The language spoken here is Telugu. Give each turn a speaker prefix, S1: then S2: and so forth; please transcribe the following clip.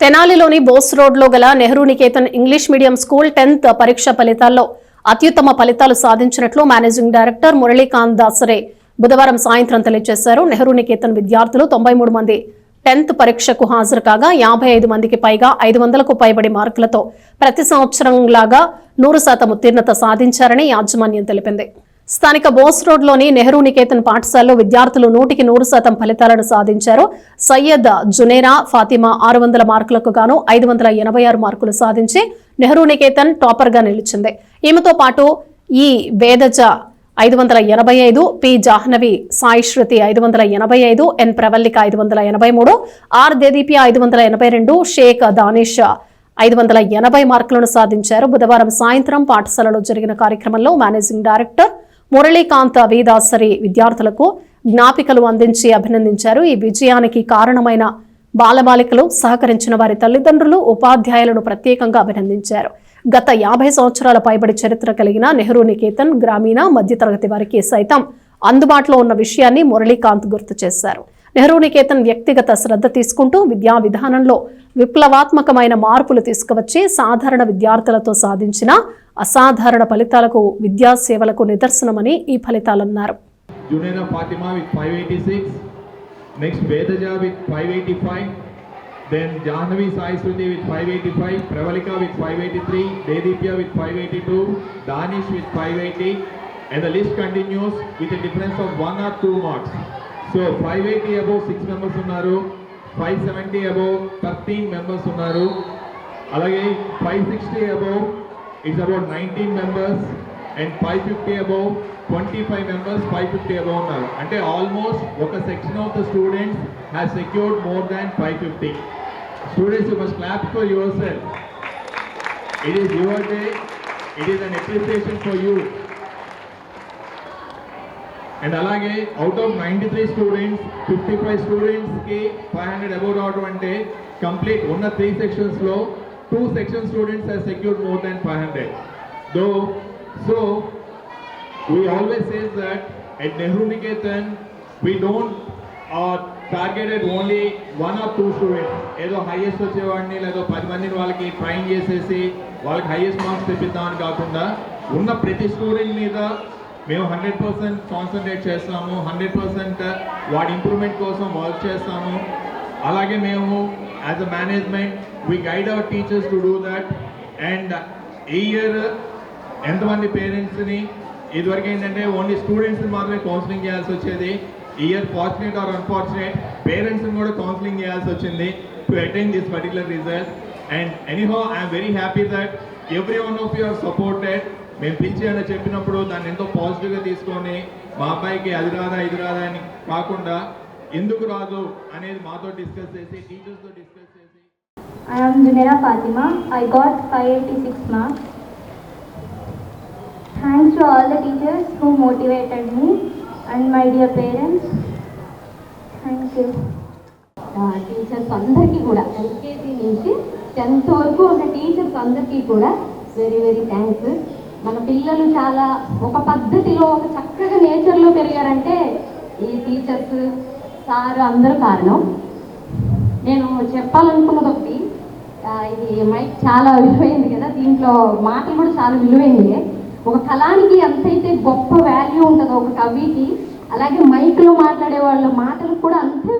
S1: తెనాలిలోని బోస్ రోడ్లో గల Nehru Niketan English medium school tenth పరీక్ష ఫలితాల్లో అత్యుత్తమ ఫలితాలు సాధించినట్లు మేనేజింగ్ డైరెక్టర్ మురళీకాంత్ దాసరే బుధవారం సాయంత్రం తెలియజేశారు. నెహ్రూ నికేతన్ విద్యార్థులు తొంభై మూడు మంది టెన్త్ పరీక్షకు హాజరు కాగా యాభై ఐదు మందికి పైగా ఐదు వందలకు పైబడి మార్కులతో ప్రతి సంవత్సరం లాగా నూరు శాతం ఉత్తీర్ణత సాధించారని యాజమాన్యం తెలిపింది. స్థానిక బోస్ రోడ్లోని నెహ్రూ నికేతన్ పాఠశాలలో విద్యార్థులు నూటికి నూరు శాతం ఫలితాలను సాధించారు. సయ్యద్ జునేరా ఫాతిమా ఆరు వందల మార్కులకు గాను ఐదు వందల ఎనభై ఆరు మార్కులు సాధించి నెహ్రూ నికేతన్ టాపర్గా నిలిచింది. ఈమెతో పాటు ఈ వేదజ ఐదు వందల ఎనభై ఐదు పి జాహ్నవి సాయి శృతి ఐదు వందల ఎనభై ఐదు ఎన్ ప్రవల్లిక ఐదు వందల ఎనభై మూడు ఆర్ దేదీపి ఐదు వందల ఎనభై రెండు షేక్ దానిష్ ఐదు వందల ఎనభై మార్కులను సాధించారు. బుధవారం సాయంత్రం పాఠశాలలో జరిగిన కార్యక్రమంలో మేనేజింగ్ డైరెక్టర్ మురళీకాంత్ వేదాసరి విద్యార్థులకు జ్ఞాపికలు అందించి అభినందించారు. ఈ విజయానికి కారణమైన బాలబాలికలు సహకరించిన వారి తల్లిదండ్రులు ఉపాధ్యాయులను ప్రత్యేకంగా అభినందించారు. గత యాభై సంవత్సరాల పైబడి చరిత్ర కలిగిన నెహ్రూ నికేతన్ గ్రామీణ మధ్యతరగతి వారికి సైతం అందుబాటులో ఉన్న విషయాన్ని మురళీకాంత్ గుర్తు చేశారు. నెహ్రూనికేతన్ వ్యక్తిగత శ్రద్ధ తీసుకుంటూ విద్యా విధానంలో విప్లవాత్మకమైన మార్పులు తీసుకువచ్చి సాధారణ విద్యార్థులతో సాధించిన అసాధారణ ఫలితాలకు విద్యా సేవలకు నిదర్శనమని ఈ ఫలితాలన్నారు
S2: next Vedaja with five eighty five then Jahnavi Sai Shruti with five eighty five Pravalika with five eighty three Dedeepya with five eighty two Danish with five eighty and the list continues with a difference of one or two marks. So 580 above 6 members ఉన్నారు. 570 above 13 members ఉన్నారు. అలాగే 560 above it's about 19 members and five fifty above twenty five members five fifty above ఉన్నారు. అంటే ఆల్మోస్ట్ ఒక section of the students has secured more than five fifty students you must clap for your self it is your day it is an appreciation for you and అలాగే out of ninety three students fifty five స్టూడెంట్స్కి ఫైవ్ హండ్రెడ్ అబౌవ్ రావడం అంటే కంప్లీట్ ఉన్న three సెక్షన్స్లో two section students are secured more than five hundred though so we always says that at Nehru Niketan, we don't uh, targeted only one or two students. ఏదో హైయెస్ట్ వచ్చేవాడిని లేదో పది మందిని వాళ్ళకి ట్రైన్ చేసేసి వాళ్ళకి హైయెస్ట్ మార్క్స్ తెప్పిద్దామని కాకుండా ఉన్న ప్రతి స్టూడెంట్ మీద మేము హండ్రెడ్ పర్సెంట్ కాన్సన్ట్రేట్ చేస్తాము హండ్రెడ్ పర్సెంట్ వాడి ఇంప్రూవ్మెంట్ కోసం వర్క్ చేస్తాము. అలాగే మేము as a management we guide our teachers to do that and ఈ ఇయర్ ఎంతమంది పేరెంట్స్ని ఇదివరకు ఏంటంటే ఓన్లీ స్టూడెంట్స్ని మాత్రమే కౌన్సిలింగ్ చేయాల్సి వచ్చేది. ఇయర్ ఫార్చునేట్ ఆర్ అన్ఫార్చునేట్ పేరెంట్స్ని కూడా కౌన్సిలింగ్ చేయాల్సి వచ్చింది to attend this particular result and anyhow I'm very happy that every one of you are supported మేము పిలిచి అని చెప్పినప్పుడు దాన్ని ఎంతో పాజిటివ్గా తీసుకొని మా అబ్బాయికి అది రాదా ఇది రాదా అని కాకుండా ఎందుకు రాదు అనేది మాతో డిస్కస్ చేసి టీచర్స్తో డిస్కస్ చేసి
S3: I am Junaira Fatima. I got 586 marks. Thanks to all the teachers who motivated me and my dear parents. Thank you.
S4: Teachers అందరికీ కూడా ఎల్కేజీ నుంచి టెన్త్ వరకు ఉన్న టీచర్స్ అందరికీ కూడా వెరీ వెరీ థ్యాంక్స్ మన పిల్లలు చాలా ఒక పద్ధతిలో ఒక చక్కగా నేచర్లో పెరిగారంటే ఈ టీచర్స్ సార్ అందరూ కారణం. నేను చెప్పాలనుకున్నది ఒకటి ఇది మైక్ చాలా విలువైంది కదా దీంట్లో మాటలు కూడా చాలా విలువైంది ఒక కళానికి ఎంతైతే గొప్ప వాల్యూ ఉంటుందో ఒక కవికి అలాగే మైక్లో మాట్లాడే వాళ్ళ మాటలకు కూడా అంతే